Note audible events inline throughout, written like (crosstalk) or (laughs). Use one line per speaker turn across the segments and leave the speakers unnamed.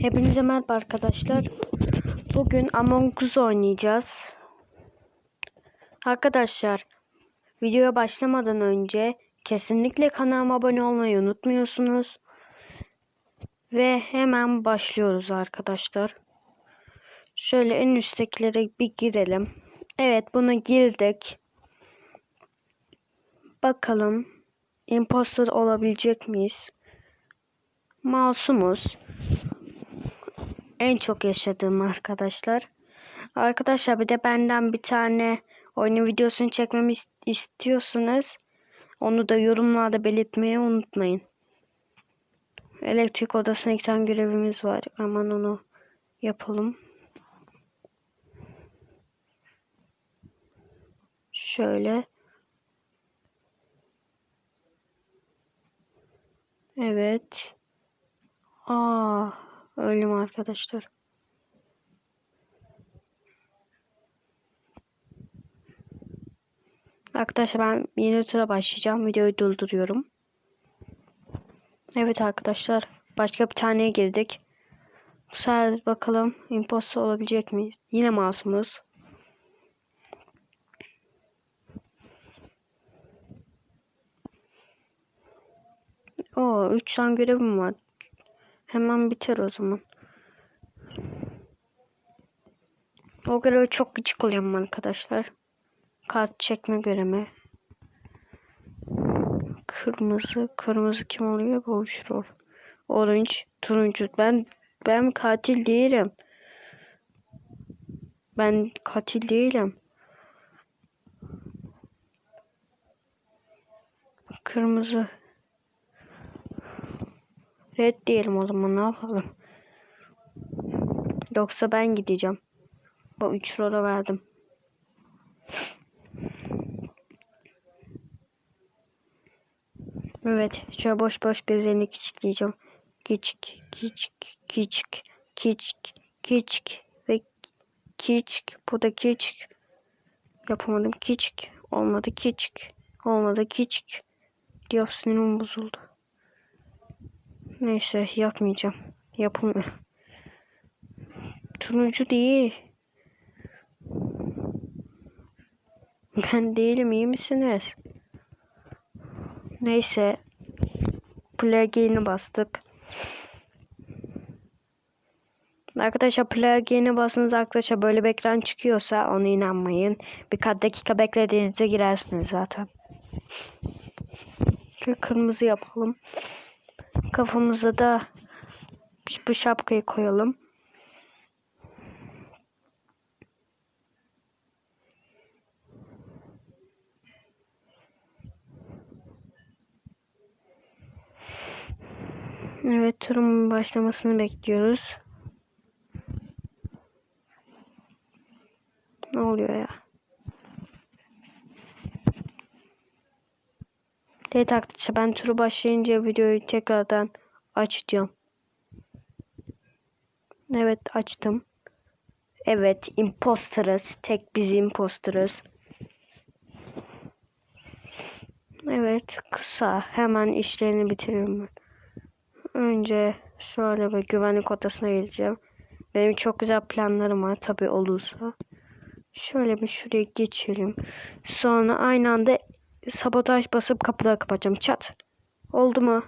Hepinize merhaba arkadaşlar. Bugün Among Us oynayacağız. Arkadaşlar, videoya başlamadan önce kesinlikle kanalıma abone olmayı unutmuyorsunuz. Ve hemen başlıyoruz arkadaşlar. Şöyle en üsttekilere bir girelim. Evet, buna girdik. Bakalım imposter olabilecek miyiz? Masumuz en çok yaşadığım arkadaşlar. Arkadaşlar bir de benden bir tane oyunun videosunu çekmemi is- istiyorsanız onu da yorumlarda belirtmeyi unutmayın. Elektrik odasına tane görevimiz var. Hemen onu yapalım. Şöyle. Evet. Aa, öldüm arkadaşlar. Arkadaşlar ben yeni tura başlayacağım. Videoyu durduruyorum. Evet arkadaşlar. Başka bir taneye girdik. Bu bakalım imposter olabilecek miyiz? Yine masumuz. Oo, 3 tane görevim var. Hemen biter o zaman. O görevi çok gıcık oluyorum arkadaşlar. Kart çekme görevi. Kırmızı. Kırmızı kim oluyor? Boşrol. Orange. Turuncu. Ben ben katil değilim. Ben katil değilim. Kırmızı. Red diyelim o zaman ne yapalım. Yoksa ben gideceğim. Bu 3 rola verdim. Evet. Şöyle boş boş bir renk küçükleyeceğim. Küçük, küçük, küçük, küçük, küçük ve küçük. Bu da küçük. Yapamadım küçük. Olmadı küçük. Olmadı küçük. Diyor sinirim bozuldu. Neyse yapmayacağım. Yapılmıyor. Turuncu değil. Ben değilim iyi misiniz? Neyse. Plugin'i bastık. Arkadaşlar plugin'i basınız arkadaşlar böyle bir ekran çıkıyorsa ona inanmayın. Birkaç dakika beklediğinizde girersiniz zaten. Şöyle kırmızı yapalım. Kafamıza da bu şapkayı koyalım. Evet turun başlamasını bekliyoruz. Ne oluyor ya? Evet arkadaşlar ben turu başlayınca videoyu tekrardan açacağım. Evet açtım. Evet imposterız. Tek biz imposterız. Evet kısa. Hemen işlerini bitiririm. Önce şöyle bir güvenlik odasına geleceğim. Benim çok güzel planlarım var tabi olursa. Şöyle bir şuraya geçelim. Sonra aynı anda sabotaj basıp kapıları kapatacağım. Çat. Oldu mu?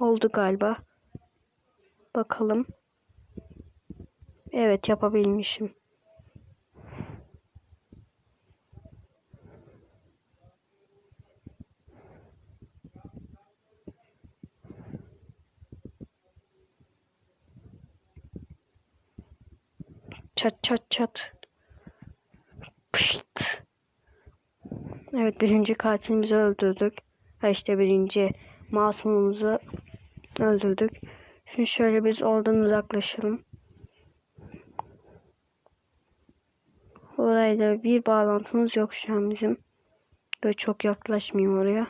Oldu galiba. Bakalım. Evet yapabilmişim. Çat çat çat. Evet birinci katilimizi öldürdük. Ha işte birinci masumumuzu öldürdük. Şimdi şöyle biz oradan uzaklaşalım. Orayla bir bağlantımız yok şu an bizim. Böyle çok yaklaşmayayım oraya.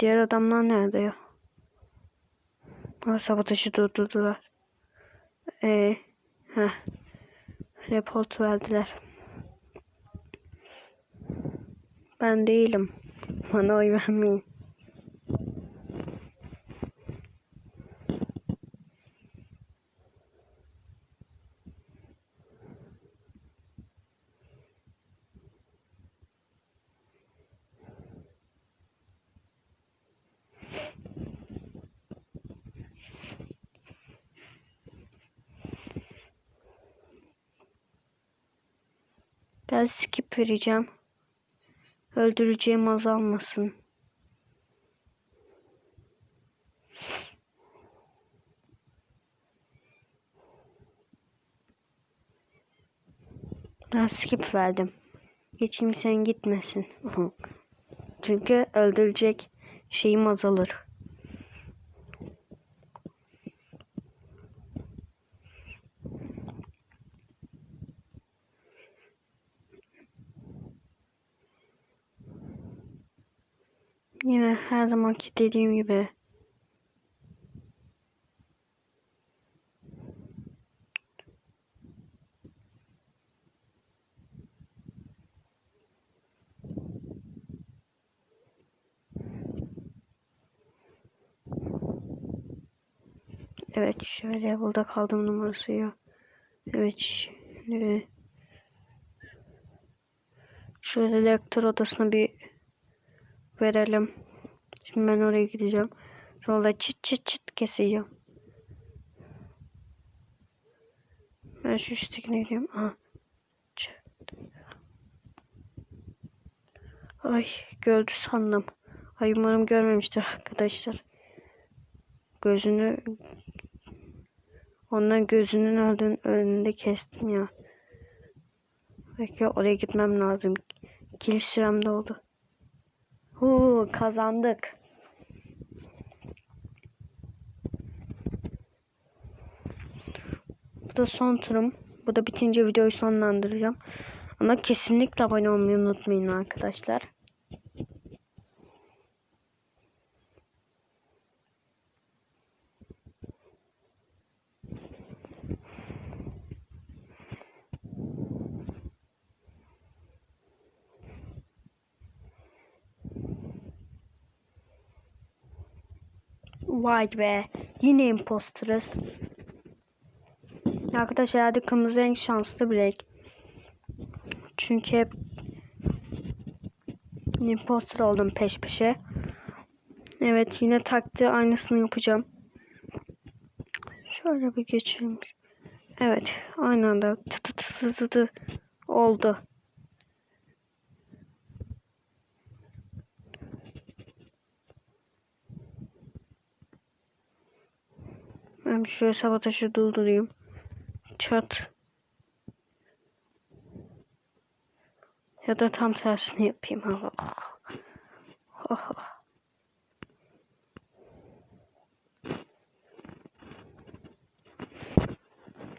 Diğer adamlar nerede ya? Ha, sabotajı durdurdular. Ee, heh. Report verdiler. Ben değilim. Bana oy vermeyin. Ben skip vereceğim. Öldüreceğim azalmasın. Ben skip verdim. Hiç kimsenin gitmesin. Çünkü öldürecek şeyim azalır. Yine her zamanki dediğim gibi Evet şöyle burada kaldım numarası ya. Evet şöyle lektör odasına bir verelim. Şimdi ben oraya gideceğim. Sonra çıt çıt çıt keseceğim. Ben şu üsttekine gidiyorum. Aha. Ay gördü sandım. Ay umarım görmemiştir arkadaşlar. Gözünü ondan gözünün öldüğün önünde kestim ya. Belki oraya gitmem lazım. Kilit sürem doldu. Huu kazandık. Bu da son turum. Bu da bitince videoyu sonlandıracağım. Ama kesinlikle abone olmayı unutmayın arkadaşlar. Vay be. Yine imposterız. Arkadaşlar hadi kırmızı renk şanslı bir. Çünkü hep imposter oldum peş peşe. Evet yine taktiği aynısını yapacağım. Şöyle bir geçelim. Evet aynı anda tı tı tı tı tı oldu. Ben şöyle sabotajı durdurayım. Çat. Ya da tam tersini yapayım. Oh. Oh.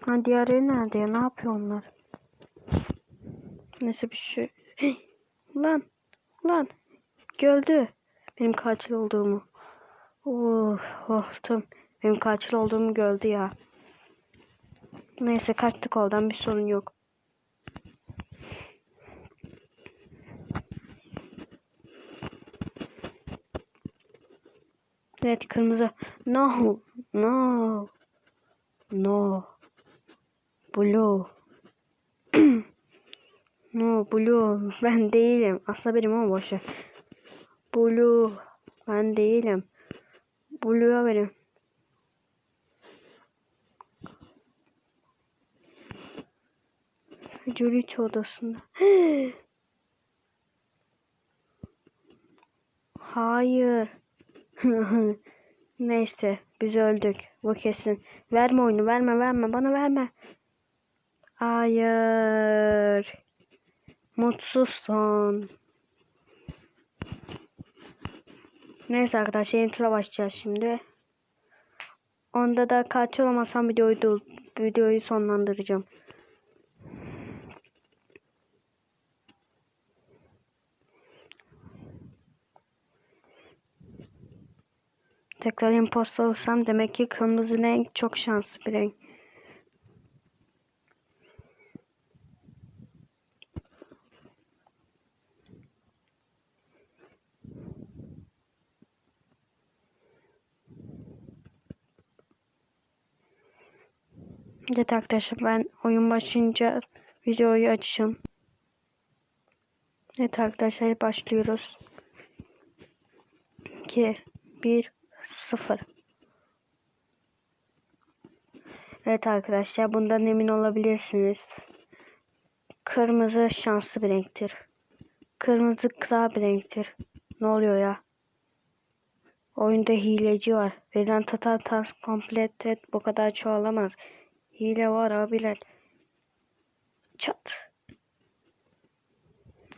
Ha diğerleri nerede ya? Ne yapıyor onlar? Neyse bir şey. Hey, lan. Lan. Gördü. Benim katil olduğumu. Oh, oh tamam. Benim katil olduğumu gördü ya. Neyse kaçtık oradan bir sorun yok. Evet kırmızı. No. No. No. Blue. (clears throat) no blue. Ben değilim. Aslında benim ama boşver. Blue. Ben değilim. Blue'a verin. Jürit odasında. (gasps) Hayır. (laughs) Neyse biz öldük. Bu kesin. Verme oyunu verme verme bana verme. Hayır. Mutsuzsun. Neyse arkadaşlar yeni tura başlayacağız şimdi. Onda da katil olmasam videoyu, videoyu sonlandıracağım. Tekrar imposter olsam demek ki kırmızı renk çok şanslı bir renk. Evet arkadaşlar ben oyun başlayınca videoyu açacağım. Evet arkadaşlar başlıyoruz. 2 1 0 Evet arkadaşlar bundan emin olabilirsiniz. Kırmızı şanslı bir renktir. Kırmızı kral bir renktir. Ne oluyor ya? Oyunda hileci var. Verilen total task completed bu kadar çoğalamaz. Hile var abiler. Çat.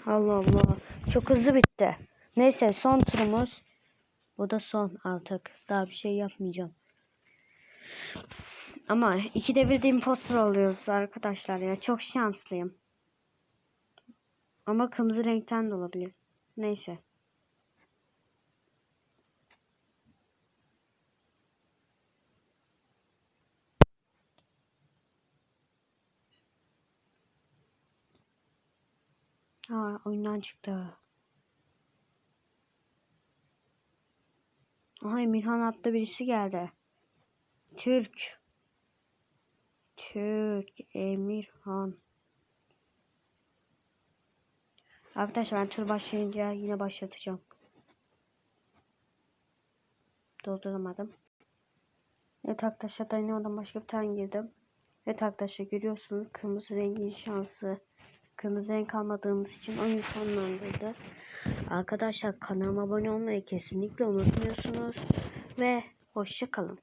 Allah Allah. Çok hızlı bitti. Neyse son turumuz. Bu da son artık. Daha bir şey yapmayacağım. Ama ikide bir de imposter oluyoruz arkadaşlar ya. Çok şanslıyım. Ama kırmızı renkten de olabilir. Neyse. Aa oyundan çıktı. Aha Emirhan adlı birisi geldi. Türk. Türk Emirhan. Arkadaşlar ben tur başlayınca yine başlatacağım. Dolduramadım. Evet arkadaşlar dayanamadan başka bir tane girdim. Evet arkadaşlar görüyorsunuz kırmızı rengin şansı. Kırmızı renk almadığımız için oyun sonlandırdı. Arkadaşlar kanalıma abone olmayı kesinlikle unutmuyorsunuz. Ve hoşça kalın.